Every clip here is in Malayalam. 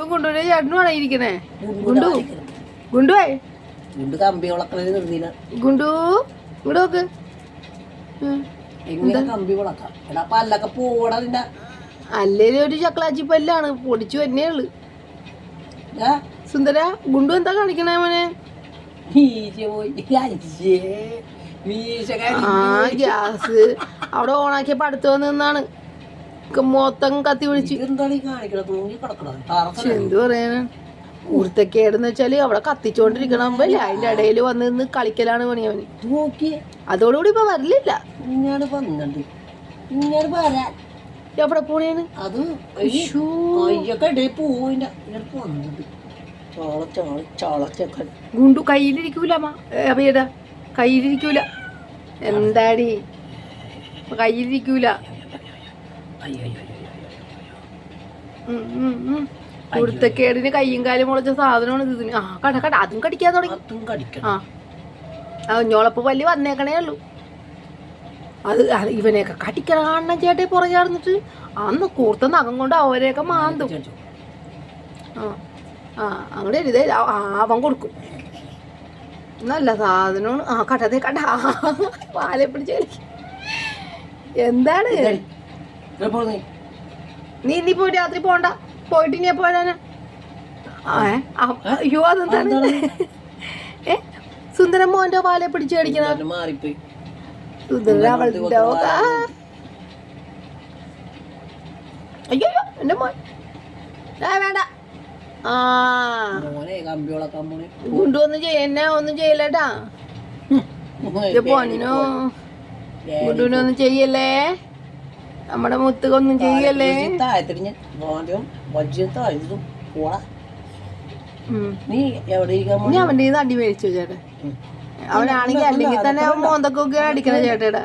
ഇതും കൊണ്ടുപോയി ചേട്ടനുമാണ് ഇരിക്കുന്നേ? ഗുണ്ടു ഗുണ്ടുവേ ഗുണ്ടു കമ്പി നിർത്തിന ഗുണ്ടു ഇവിടെ നോക്ക്. എങ്ങനെ കമ്പി വിളക്കാം? എടാ പല്ലൊക്കെ പോടാ നിന്റെ അല്ലേലും ഒരു ചക്ലാച്ചി പല്ലാണ് പൊടിച്ചു തന്നെ ഉള്ളു? സുന്ദര ഗുണ്ടു എന്താ കാണിക്കണേ മോനെ? ആ ഗ്യാസ്. അവിടെ ഓണാക്കിയപ്പോ അടുത്ത് വന്നാണ് മൊത്തം കത്തി പിടിച്ച്. പക്ഷെ എന്ത് പറയാനാ? ഊർത്തക്കേടെന്ന് വെച്ചാൽ അവിടെ കത്തിച്ചോണ്ടിരിക്കണം. അതിന്റെ ഇടയിൽ വന്ന് നിന്ന് കളിക്കലാണ് പണി അവന്. അതോടുകൂടി ഇപ്പൊ വരലില്ല. എവിടെ പോണേന് അത് ഗുണ്ടു കയ്യിലിരിക്കൂല അമ്മ. കയ്യിലിരിക്കൂല. എന്താടി? കയ്യിലിരിക്കൂല. അയ്യോ. കയ്യും കാലും മുളച്ച സാധനമാണ് ഇത്. ഇതിന്. ആ കട കട. അതും കടിക്കാൻ തുടങ്ങി. അതും കടിക്കണം. ആ. ആ ഞോളപ്പ് പല്ലി വന്നേക്കണേ ഉള്ളൂ. അത് ഇവനെയൊക്കെ കടിക്കണ കാണണം ചേട്ടേ പുറകെ നടന്നിട്ട് അന്ന് കൂർത്ത നഖം കൊണ്ട് അവരെയൊക്കെ മാന്തും. ആ ആ അങ്ങോട്ട് എഴുതേ അവൻ കൊടുക്കും. നല്ല സാധനമാണ്. ആ കടതേ കട. പാലെ പിടിച്ച്. എന്താണ്? നീ. നീ ഇനി പോയി രാത്രി പോണ്ട. പോയിട്ട് ഇനി പോരാനാ അയ്യോ അതെന്താണ്? ഏ സുന്ദരൻ മോന്റെ പാലെ പിടിച്ചു കടിക്കണ സുന്ദരൻ അവളുടെ. അയ്യോ എന്റെ മോൻ. വേണ്ട. ആ. ചെയ്യന്നെ ഒന്നും ചെയ്യലട്ടാ ഇത് പൊന്നോ ഗുണ്ടുവിനൊന്നും ചെയ്യല്ലേ? നമ്മുടെ മുത്തുകൊന്നും ചെയ്യല്ലേ? അവന്റെ അടി മേടിച്ചു ചേട്ടാ അവനാണെങ്കിൽ അല്ലെങ്കിൽ തന്നെ അവൻ മോന്തക്കൊക്കെ അടിക്കണ ചേട്ടയുടെ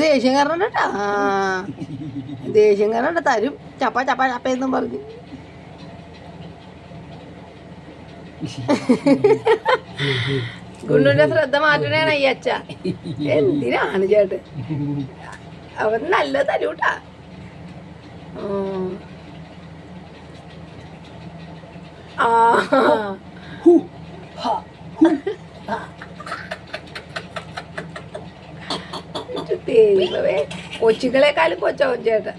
ദേഷ്യം കാരണം കേട്ടാ ദേഷ്യം കാരണം തരും. ചപ്പ ചപ്പ ചപ്പ എന്നും പറഞ്ഞു. ഗുണ്ടുവിന്റെ ശ്രദ്ധ മാറ്റണേ ഈ അച്ഛ. എന്തിനാണ് ചേട്ടൻ? അവൻ നല്ല തരൂട്ടാ. ആ. ദൈവമേ കൊച്ചുകളെക്കാളും കൊച്ചാവും ചേട്ടൻ.